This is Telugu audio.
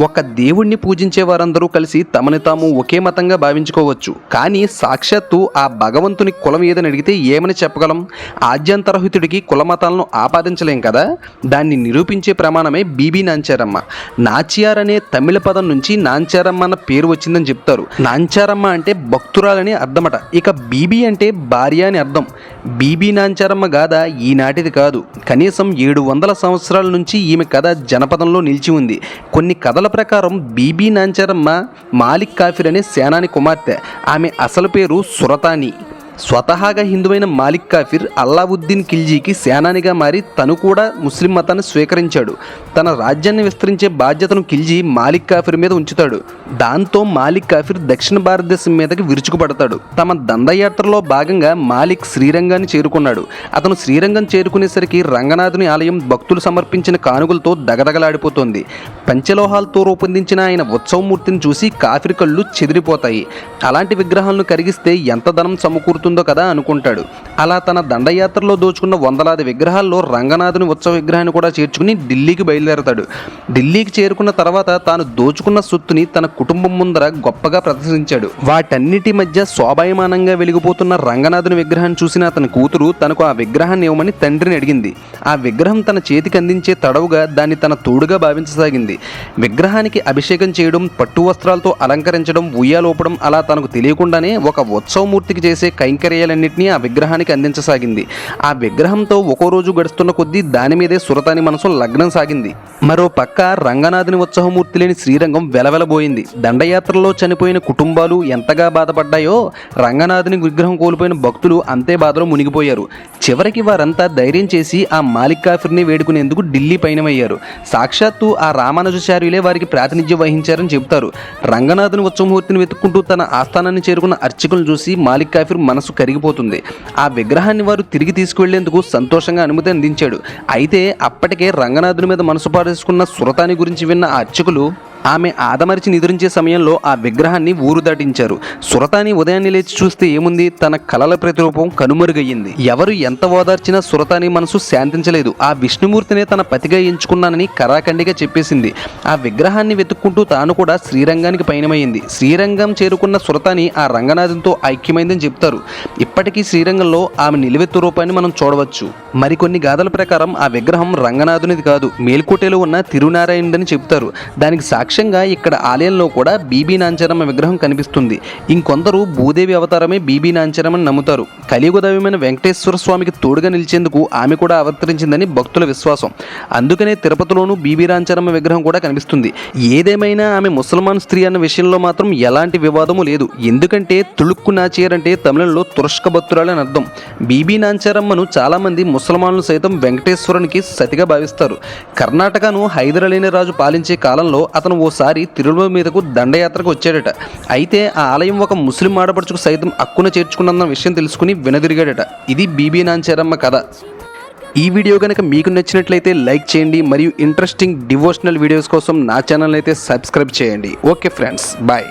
ఒక దేవుణ్ణి పూజించే వారందరూ కలిసి తమని తాము ఒకే మతంగా భావించుకోవచ్చు. కానీ సాక్షాత్తు ఆ భగవంతుని కులం ఏదని అడిగితే ఏమని చెప్పగలం? ఆద్యంతరహితుడికి కుల మతాలను ఆపాదించలేం కదా? దాన్ని నిరూపించే ప్రమాణమే బీబీ నాంచారమ్మ. నాచియార్ అనే తమిళ పదం నుంచి నాంచారమ్మ అన్న పేరు వచ్చిందని చెప్తారు. నాంచారమ్మ అంటే భక్తురాలని అర్థమట. ఇక బీబీ అంటే భార్య అని అర్థం. బీబీ నాంచారమ్మ గాథ ఈనాటిది కాదు. కనీసం ఏడు వందల సంవత్సరాల నుంచి ఈమె కథ జనపదంలో నిలిచి ఉంది. కొన్ని కథల ప్రకారం బీబీ నాంచారమ్మ మాలిక్ కాఫిర్ అనే సేనాని కుమార్తె. ఆమె అసలు పేరు సురతాని. స్వతహాగా హిందువైన మాలిక్ కాఫిర్ అల్లావుద్దీన్ ఖిల్జీకి సేనానిగా మారి తను కూడా ముస్లిం మతాన్ని స్వీకరించాడు. తన రాజ్యాన్ని విస్తరించే బాధ్యతను ఖిల్జీ మాలిక్ కాఫిర్ మీద ఉంచుతాడు. దాంతో మాలిక్ కాఫిర్ దక్షిణ భారతదేశం మీదకి విరుచుకుపడతాడు. తమ దండయాత్రలో భాగంగా మాలిక్ శ్రీరంగాన్ని చేరుకున్నాడు. అతను శ్రీరంగం చేరుకునేసరికి రంగనాథుని ఆలయం భక్తులు సమర్పించిన కానుకలతో దగదగలాడిపోతోంది. పంచలోహాలతో రూపొందించిన ఆయన ఉత్సవమూర్తిని చూసి కాఫిర్ కళ్ళు చెదిరిపోతాయి. అలాంటి విగ్రహాలను కరిగిస్తే ఎంత ధనం సమకూరుతుంది? కదా అనుకుంటాడు. అలా తన దండయాత్రలో దోచుకున్న వందలాది విగ్రహాల్లో రంగనాథుని ఉత్సవ విగ్రహాన్ని కూడా చేర్చుకుని ఢిల్లీకి బయలుదేరతాడు. ఢిల్లీకి చేరుకున్న తర్వాత తాను దోచుకున్న సొత్తుని తన కుటుంబం ముందర గొప్పగా ప్రదర్శించాడు. వాటన్నిటి మధ్య శోభాయమానంగా వెలిగిపోతున్న రంగనాథుని విగ్రహాన్ని చూసిన అతని కూతురు తనకు ఆ విగ్రహాన్ని ఇవ్వమని తండ్రిని అడిగింది. ఆ విగ్రహం తన చేతికి అందించే తడవుగా దాన్ని తన తోడుగా భావించసాగింది. విగ్రహానికి అభిషేకం చేయడం పట్టు వస్త్రాలతో అలంకరించడం ఉయ్యాలోపడం అలా తనకు తెలియకుండానే ఒక ఉత్సవమూర్తికి చేసే కైంకర్యాలన్నింటినీ ఆ విగ్రహానికి అందించసాగింది. ఆ విగ్రహంతో ఒక్కో రోజు గడుస్తున్న కొద్దీ దాని మీదే సురతాని మనసు లగ్నం సాగింది. మరో పక్క రంగనాథుని ఉత్సవమూర్తి లేని శ్రీరంగం వెలవెలబోయింది. దండయాత్రలో చనిపోయిన కుటుంబాలు ఎంతగా బాధపడ్డాయో రంగనాథుని విగ్రహం కోల్పోయిన భక్తులు అంతే బాధలో మునిగిపోయారు. చివరికి వారంతా ధైర్యం చేసి ఆ మాలిక్ కాఫిర్ని వేడుకునేందుకు ఢిల్లీ పయనమయ్యారు. సాక్షాత్తు ఆ రామానుజాచార్యులే వారికి ప్రాతినిధ్యం వహించారని చెబుతారు. రంగనాథుని ఉత్సవమూర్తిని వెతుక్కుంటూ తన ఆస్థానాన్ని చేరుకున్న అర్చకులను చూసి మాలిక్ కాఫిర్ మనసు కరిగిపోతుంది. ఆ విగ్రహాన్ని వారు తిరిగి తీసుకువెళ్ళేందుకు సంతోషంగా అనుమతి అందించాడు. అయితే అప్పటికే రంగనాథుని మీద మనసు పారేసుకున్న సురతాని గురించి విన్న అర్చకులు ఆమె ఆదమరిచి నిద్రించే సమయంలో ఆ విగ్రహాన్ని ఊరు దాటించారు. సురతాని ఉదయాన్నే లేచి చూస్తే ఏముంది? తన కలల ప్రతిరూపం కనుమరుగయ్యింది. ఎవరు ఎంత ఓదార్చినా సురతాని మనసు శాంతించలేదు. ఆ విష్ణుమూర్తినే తన పతిగా ఎంచుకున్నానని కరాఖండిగా చెప్పేసింది. ఆ విగ్రహాన్ని వెతుక్కుంటూ తాను కూడా శ్రీరంగానికి పయనమైంది శ్రీరంగం చేరుకున్న సురతాని ఆ రంగనాథంతో ఐక్యమైందని చెప్తారు. ఇప్పటికీ శ్రీరంగంలో ఆమె నిలువెత్తు రూపాన్ని మనం చూడవచ్చు. మరికొన్ని గాథల ప్రకారం ఆ విగ్రహం రంగనాథునిది కాదు మేల్కోటలో ఉన్న తిరునారాయణుడని చెప్తారు. దానికి సాక్ష్యంగా ఇక్కడ ఆలయంలో కూడా బీబీ నాంచరమ్మ విగ్రహం కనిపిస్తుంది. ఇంకొందరు భూదేవి అవతారమే బీబీ నాంచరమని నమ్ముతారు. కలియుగదైవమైన వెంకటేశ్వర స్వామికి తోడుగా నిలిచేందుకు ఆమె కూడా అవతరించిందని భక్తుల విశ్వాసం. అందుకనే తిరుపతిలోనూ బీబీ రాంచరమ్మ విగ్రహం కూడా కనిపిస్తుంది. ఏదేమైనా ఆమె ముసల్మాన్ స్త్రీ అన్న విషయంలో మాత్రం ఎలాంటి వివాదము లేదు. ఎందుకంటే తుళుక్కు నాచేర్ అంటే తమిళంలో తురష్క భక్తురాలని అర్థం. బీబీ నాంచారమ్మను చాలామంది ముసల్మాన్లు సైతం వెంకటేశ్వరునికి సతిగా భావిస్తారు. కర్ణాటకను హైదరలీని రాజు పాలించే కాలంలో అతను ఓసారి తిరుమల మీదకు దండయాత్రకు వచ్చాడట. అయితే ఆ ఆలయం ఒక ముస్లిం ఆడపడుచుకు సైతం అక్కున చేర్చుకున్న విషయం తెలుసుకుని వెనదిరిగాడట. ఇది బీబీ నాంచారమ్మ కథ. ఈ వీడియో కనుక మీకు నచ్చినట్లయితే లైక్ చేయండి మరియు ఇంట్రెస్టింగ్ డివోషనల్ వీడియోస్ కోసం నా ఛానల్ అయితే సబ్స్క్రైబ్ చేయండి. Okay friends bye.